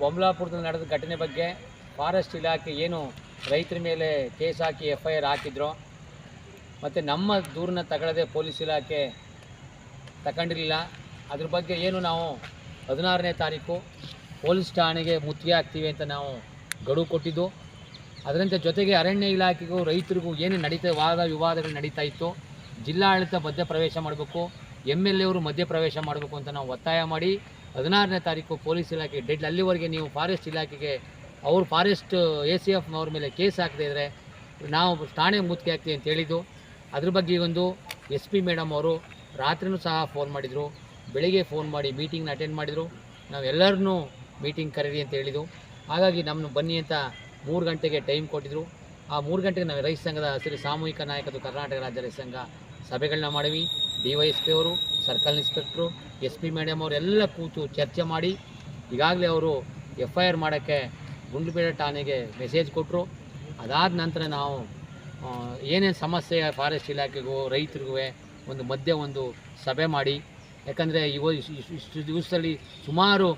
ಬೊಮ್ಲಾಪುರದಲ್ಲಿ ನಡೆದ ಘಟನೆ ಬಗ್ಗೆ ಫಾರೆಸ್ಟ್ ಇಲಾಖೆ ಏನು ರೈತರ ಮೇಲೆ ಕೇಸ್ ಹಾಕಿ ಎಫ್ ಐ ಆರ್ ಹಾಕಿದ್ರು. ಮತ್ತು ನಮ್ಮ ದೂರನ್ನ ತಗೊಳ್ಳದೆ ಪೊಲೀಸ್ ಇಲಾಖೆ ತಗೊಂಡಿರಲಿಲ್ಲ ಅದ್ರ ಬಗ್ಗೆ ಏನು ನಾವು ಹದಿನಾರನೇ ತಾರೀಕು ಪೊಲೀಸ್ ಠಾಣೆಗೆ ಮುತ್ತಿಗೆ ಹಾಕ್ತೀವಿ ಅಂತ ನಾವು ಗಡುವು ಕೊಟ್ಟಿದ್ದು. ಅದರಂತೆ ಜೊತೆಗೆ ಅರಣ್ಯ ಇಲಾಖೆಗೂ ರೈತರಿಗೂ ಏನು ನಡೀತಾ ವಾದ ವಿವಾದಗಳು ನಡೀತಾ ಇತ್ತು. ಜಿಲ್ಲಾಡಳಿತ ಮಧ್ಯ ಪ್ರವೇಶ ಮಾಡಬೇಕು, ಎಂ ಎಲ್ ಮಧ್ಯ ಪ್ರವೇಶ ಮಾಡಬೇಕು ಅಂತ ನಾವು ಒತ್ತಾಯ ಮಾಡಿ ಹದಿನಾರನೇ ತಾರೀಕು ಪೊಲೀಸ್ ಇಲಾಖೆ ಡೆಡ್ ಅಲ್ಲಿವರೆಗೆ ನೀವು ಫಾರೆಸ್ಟ್ ಇಲಾಖೆಗೆ, ಅವರು ಫಾರೆಸ್ಟ್ ಎ ಸಿ ಎಫ್ನವ್ರ ಮೇಲೆ ಕೇಸ್ ಹಾಕದೇ ಇದ್ದರೆ ನಾವು ಠಾಣೆ ಮುತ್ತಿಗೆ ಹಾಕ್ತೀವಿ ಅಂತ ಹೇಳಿದ್ದು. ಅದ್ರ ಬಗ್ಗೆ ಒಂದು ಎಸ್ ಪಿ ಮೇಡಮ್ ಅವರು ರಾತ್ರಿನೂ ಸಹ ಫೋನ್ ಮಾಡಿದರು. ಬೆಳಿಗ್ಗೆ ಫೋನ್ ಮಾಡಿ ಮೀಟಿಂಗ್ನ ಅಟೆಂಡ್ ಮಾಡಿದರು. ನಾವೆಲ್ಲರನ್ನೂ ಮೀಟಿಂಗ್ ಕರೀರಿ ಅಂತ ಹೇಳಿದ್ದು. ಹಾಗಾಗಿ ನಮ್ಮನ್ನು ಬನ್ನಿ ಅಂತ ಮೂರು ಗಂಟೆಗೆ ಟೈಮ್ ಕೊಟ್ಟಿದ್ರು. ಆ ಮೂರು ಗಂಟೆಗೆ ನಾವು ರೈತ ಸಂಘದ ಹಸಿರು ಸಾಮೂಹಿಕ ನಾಯಕತ್ವ ಕರ್ನಾಟಕ ರಾಜ್ಯ ರೈತ ಸಂಘ ಸಭೆಗಳನ್ನ ಮಾಡಿವಿ. ಡಿ ವೈ ಅವರು, circle inspector, S P madam ಅವರೆಲ್ಲ ಕೂತು ಚರ್ಚೆ ಮಾಡಿ ಈಗಾಗಲೇ ಅವರು ಎಫ್ ಐ ಆರ್ ಮಾಡೋಕ್ಕೆ ಗುಂಡ್ಲುಪೇಟೆ ಠಾಣೆಗೆ ಮೆಸೇಜ್ ಕೊಟ್ಟರು. ಅದಾದ ನಂತರ ನಾವು ಏನೇನು ಸಮಸ್ಯೆ ಫಾರೆಸ್ಟ್ ಇಲಾಖೆಗೂ, ರೈತರಿಗೂ ಒಂದು ಮಧ್ಯೆ ಒಂದು ಸಭೆ ಮಾಡಿ. ಯಾಕಂದರೆ ಇವ ಇಷ್ಟು ದಿವಸದಲ್ಲಿ ಸುಮಾರು